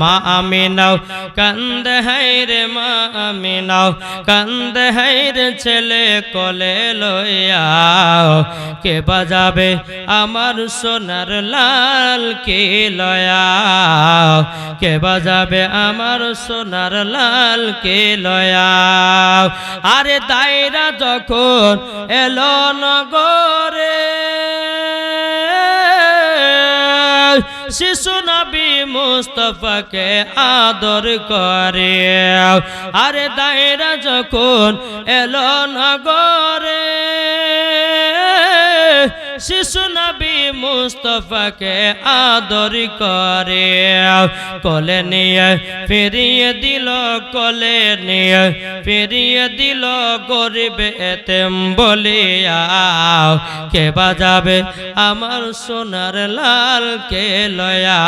মা আমিনাও, কান্দে হাইরে মা আমিনাও, কান্দে হাইরে ছেলে কোলে লইয়া কে বাজাবে আমার সোনার লাল কে লয়া কে বাজাবে আমার সোনার লাল কে লয়া আরে দায়রা যখন এলো নগরে, শিশু মুস্তফাকে আদর করে। আরে দায়রা যখন এলো নগরে শিশু নবী মুস্তফাকে আদর করে, কলে নিয়ে ফিরিয়ে দিল, কলে নিয়ে ফিরিয়ে দিল গরিব এতেম বলিয়া, কে বাজাবে আমার সোনার লাল কে লয়া,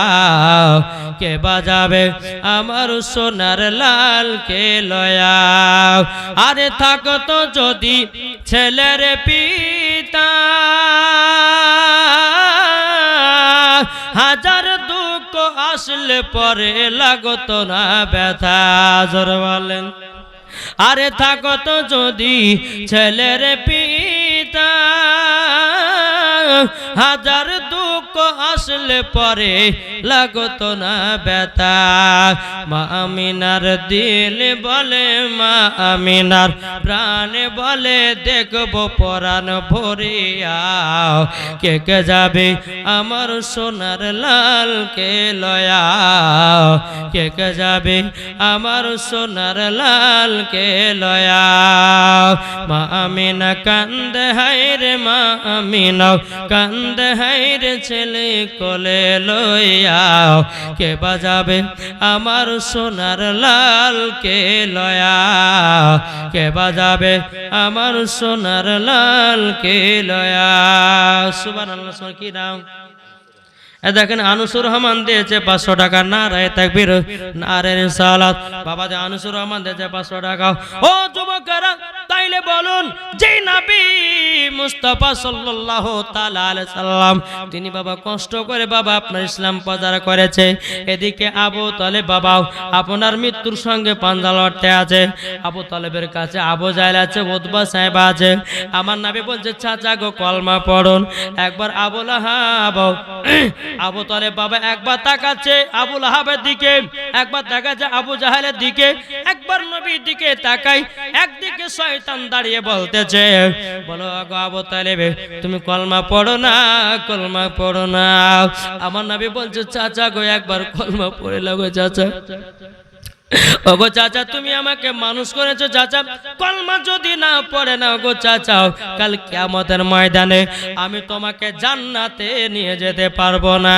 কে বাজাবে আমার সোনার লাল কে লয়া। আরে থাকতো যদি ছেলের পিতা। হাজার দুঃখ আসলে পরে লাগত না ব্যথা, জোর বলেন। আরে থাকত যদি ছেলের পিতা হাজার দুঃখ আসলে পরে লাগতো না ব্যথা। মা আমিনার দিল বলে, মা আমিনার প্রাণ বলে, দেখব পরাণ ভরিয়া। কে কে যাবে আমার সোনার লাল কে লয়া? কে কে যাবে আমার সোনার লাল কে লয়া? মা আমিনা কান্দ হাইরে মা আমিনা কান্দ হাইরে ছেলে কোলে লইয়া কে বাজাবে? আমার সোনার লাল কে লয়া? কে বাজাবে? আমার সোনার লাল কে লয়া? সুবহানাল্লাহ সুবহান কি নাম দেখেন, আনুসুর রহমান দিয়েছে পাঁচশো টাকা। না রায় থাকবির না রে সালাত বাবা যে আনুসুর রহমান দিয়েছে পাঁচশো টাকা। ও তাইলে বলুন, যে নবী মুস্তাফা আলাইহি সাল্লাম, তিনি বাবা কষ্ট করে বাবা আপনার ইসলাম প্রচার করেছে। এদিকে আবু তালেব বাবা আপনার মৃত্যুর সঙ্গে পাঞ্জা লড়তে আছে। আবু তালেবের কাছে আবু জাহেল আছে, উতবা সাহেব আছে। আমার নবী বলছে, চাচা গো, কলমা পড়ুন। একবার আবুল আহাব আবু তালেব বাবা একবার তাকাচ্ছে আবুল আহাবের দিকে, একবার তাকাচ্ছে আবু জাহেলের দিকে, একবার নবীর দিকে তাকাই একদিকে শয়তান দাঁড়িয়ে বলতেছে, বলো গো আবু তালেব, তুমি কলমা পড়ো না, কলমা পড়ো না। আমার নবী বলছে, চাচা গো, একবার কলমা পড়ে লাগো চাচা। ওগো চাচা, তুমি আমাকে মানুষ করেছ চাচা। কলমা যদি না পড়ে না গো চাচা, কাল কিয়ামতের ময়দানে আমি তোমাকে জান্নাতে নিয়ে যেতে পারব না।